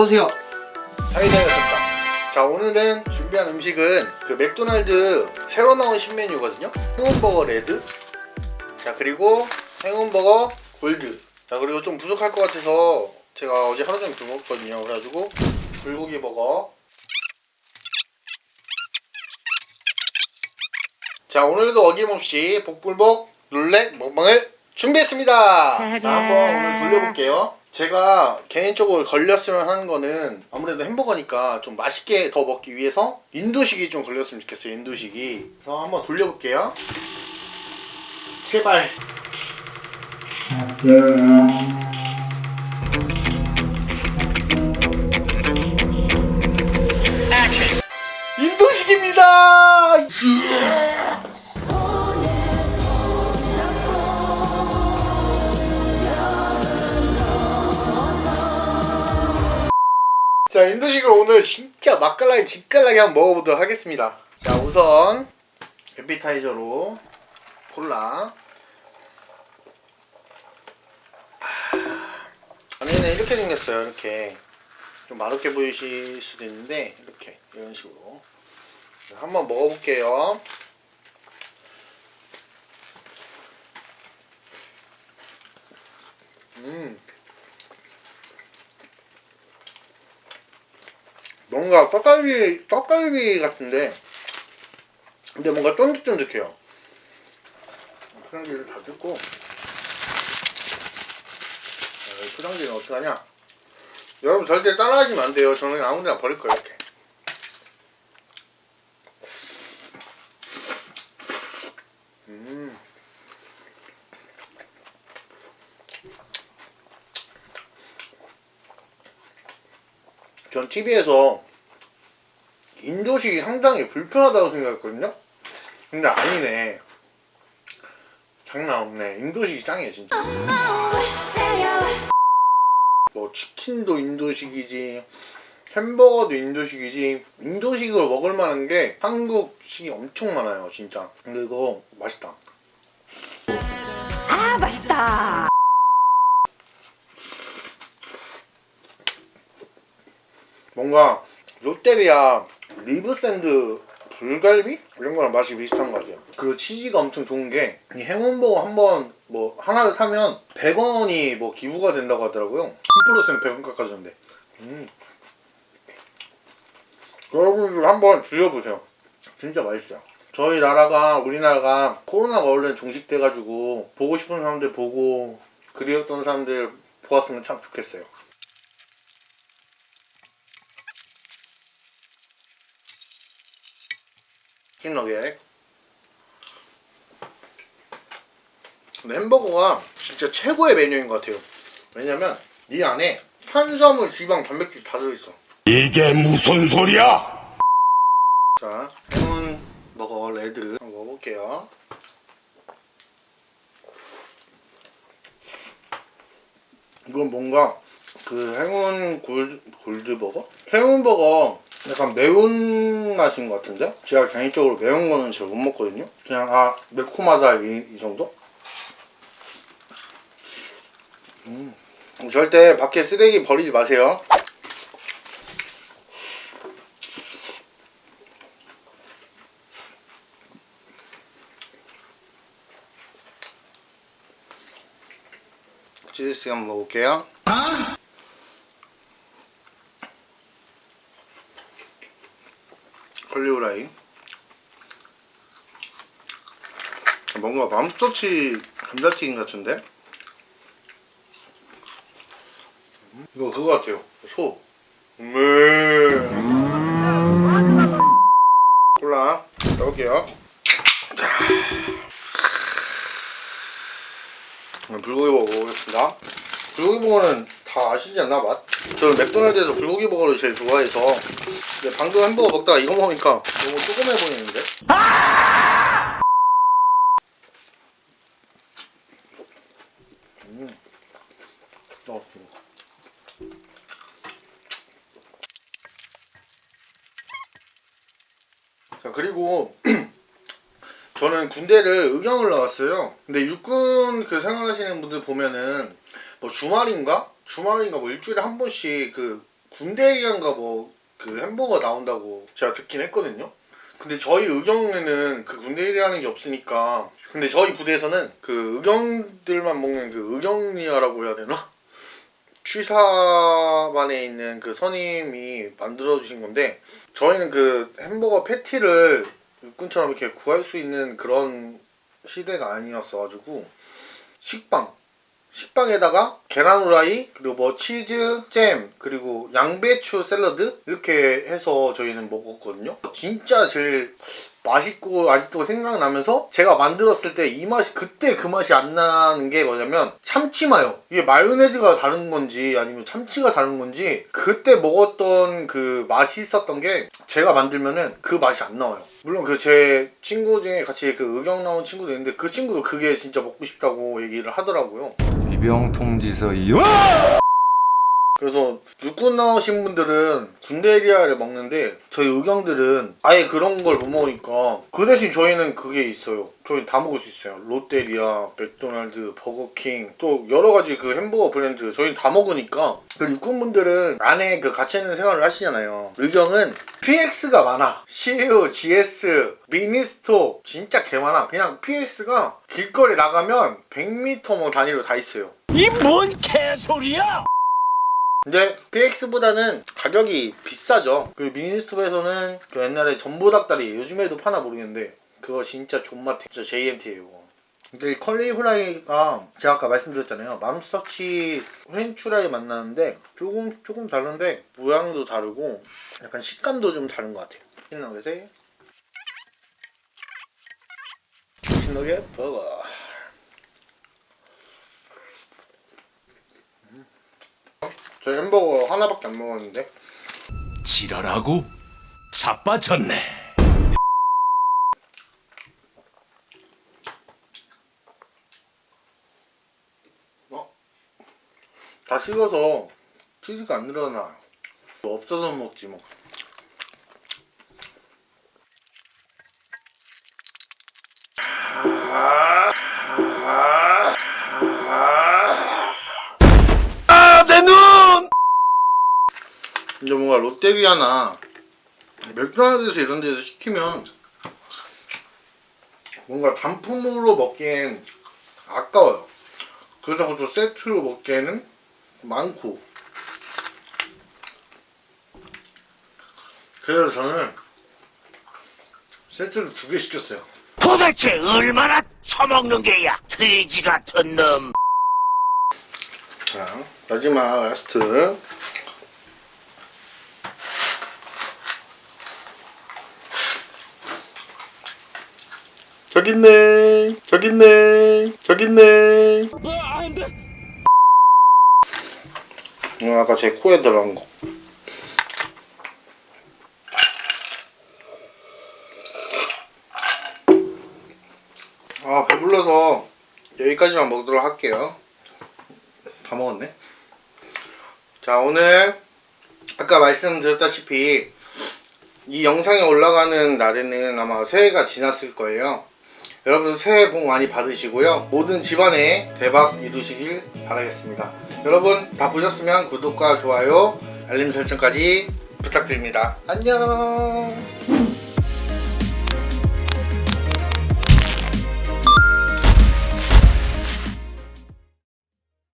어서오세요. 사이다였습니다. 자, 오늘은 준비한 음식은 그 맥도날드 새로 나온 신메뉴거든요. 행운버거 레드. 자, 그리고 행운버거 골드. 자, 그리고 좀 부족할 것 같아서 제가 어제 하루 종일 굶었거든요. 그래가지고 불고기 버거. 자, 오늘도 어김없이 복불복 룰렛 먹방을 준비했습니다. 자, 한번 오늘 돌려볼게요. 제가 개인적으로 걸렸으면 하는 거는 아무래도 햄버거니까 좀 맛있게 더 먹기 위해서 인도식이 좀 걸렸으면 좋겠어요. 인도식이. 그래서 한번 돌려볼게요. 제발. 인도식입니다. 자 인도식으로 오늘 진짜 맛깔나게 기깔나게 한번 먹어보도록 하겠습니다. 자 우선 에피타이저로 콜라. 아, 안에는 이렇게 생겼어요 이렇게. 좀 맛없게 보이실 수도 있는데 이렇게 이런 식으로. 한번 먹어볼게요. 음 뭔가 떡갈비 떡갈비 같은데. 근데 뭔가 쫀득쫀득해요. 포장지를 다 뜯고. 자, 이 포장지는 어떡하냐? 여러분 절대 따라하시면 안 돼요. 저는 아무데나 버릴 거예요 이렇게. 음. 전 TV에서 인도식이 상당히 불편하다고 생각했거든요. 근데 아니네. 장난 없네. 인도식이 짱이에요, 진짜. 뭐 치킨도 인도식이지, 햄버거도 인도식이지, 인도식으로 먹을 만한 게 한국식이 엄청 많아요, 진짜. 근데 이거 맛있다. 아 맛있다. 뭔가 롯데리아 리브샌드 불갈비 이런 거랑 맛이 비슷한 것 같아요. 그리고 치즈가 엄청 좋은 게 이 행운버거 한번 뭐 하나를 사면 100원이 뭐 기부가 된다고 하더라고요. 10%면 100원 깎아주는데. 음. 여러분들 한번 드셔보세요. 진짜 맛있어요. 저희 나라가 우리나라가 코로나가 얼른 종식돼가지고 보고 싶은 사람들 보고 그리웠던 사람들 보았으면 참 좋겠어요. 킹너겟 근데 햄버거가 진짜 최고의 메뉴인 것 같아요 왜냐면 이 안에 탄수화물, 지방, 단백질 다 들어있어 이게 무슨 소리야? 자 행운 버거 레드 한번 먹어볼게요 이건 뭔가 그 행운 골, 골드버거? 행운버거 약간 매운 맛인 것 같은데? 제가 개인적으로 매운 거는 잘 못 먹거든요 그냥 아 매콤하다 이, 이 정도? 음. 절대 밖에 쓰레기 버리지 마세요 치즈 한번 먹어볼게요 헐리우라이 뭔가 맘스터치 감자튀김 같은데? 음, 이거 그거 같아요 소 음. 콜라 넣을게요 자. 불고기 버거 먹겠습니다 불고기 버거는 다 아시지 않나 맛? 저는 맥도날드에서 불고기 버거를 제일 좋아해서 근데 방금 햄버거 먹다가 이거 먹으니까 너무 조그매 보이는데? 음. 자 그리고 저는 군대를 의경을 나왔어요. 근데 육군 그 생활하시는 분들 보면은 뭐 주말인가 주말인가 뭐 일주일에 한 번씩 그 군대리안가 뭐 그 햄버거 나온다고 제가 듣긴 했거든요. 근데 저희 의경에는 그 군대리라는 게 없으니까 근데 저희 부대에서는 그 의경들만 먹는 그 의경리아라고 해야 되나? 취사반에 있는 그 선임이 만들어 주신 건데 저희는 그 햄버거 패티를 육군처럼 이렇게 구할 수 있는 그런 시대가 아니었어 가지고 식빵 식빵에다가 계란 후라이 그리고 뭐 치즈 잼 그리고 양배추 샐러드 이렇게 해서 저희는 먹었거든요. 진짜 제일 맛있고 아직도 생각나면서 제가 만들었을 때 이 맛이 그때 그 맛이 안 나는 게 뭐냐면 참치 마요. 이게 마요네즈가 다른 건지 아니면 참치가 다른 건지 그때 먹었던 그 맛이 있었던 게 제가 만들면은 그 맛이 안 나와요. 물론 그 제 친구 중에 같이 그 의경 나온 친구도 있는데 그 친구도 그게 진짜 먹고 싶다고 얘기를 하더라고요 이병 통지서 이용 그래서 육군 나오신 분들은 군대리아를 먹는데 저희 의경들은 아예 그런 걸 못 먹으니까 그 대신 저희는 그게 있어요. 저희 다 먹을 수 있어요. 롯데리아, 맥도날드, 버거킹 또 여러 가지 그 햄버거 브랜드 저희 다 먹으니까 그 육군분들은 안에 그 갇혀 있는 생활을 하시잖아요. 의경은 PX가 많아. CU, GS, 미니스토 진짜 개 많아. 그냥 PX가 길거리 나가면 100m 뭐 단위로 다 있어요. 이 뭔 개소리야? 근데 PX보다는 가격이 비싸죠. 그리고 미니스톱에서는 그 옛날에 전부 닭다리 요즘에도 파나 모르겠는데 그거 진짜 존맛해. 진짜 JMT예요. 이거. 근데 이 컬리 후라이가 제가 아까 말씀드렸잖아요. 맘스터치 프렌추라이 만나는데 조금 조금 다른데 모양도 다르고 약간 식감도 좀 다른 것 같아요. 신나게 세 신나게 버거. 저 햄버거 하나밖에 안 먹었는데 지랄하고 자빠졌네. 어? 다 식어서 치즈가 안 늘어나. 뭐 없어서 먹지 뭐. 내 이제 뭔가 롯데리아나 맥도날드에서 이런 데서 시키면 뭔가 단품으로 먹기엔 아까워요. 그래서 또 세트로 먹기에는 많고. 그래서 저는 세트를 두 개 시켰어요. 도대체 얼마나 처먹는 게야 돼지 같은 놈 자, 마지막 라스트. 저기 있네. 저기 있네. 저기 있네. 이거 아까 제 코에 들어간 거. 아, 배불러서 여기까지만 먹도록 할게요. 다 먹었네. 자, 오늘 아까 말씀드렸다시피 이 영상이 올라가는 날에는 아마 새해가 지났을 거예요. 여러분 새해 복 많이 받으시고요. 모든 집안에 대박 이루시길 바라겠습니다. 여러분 다 보셨으면 구독과 좋아요, 알림 설정까지 부탁드립니다. 안녕.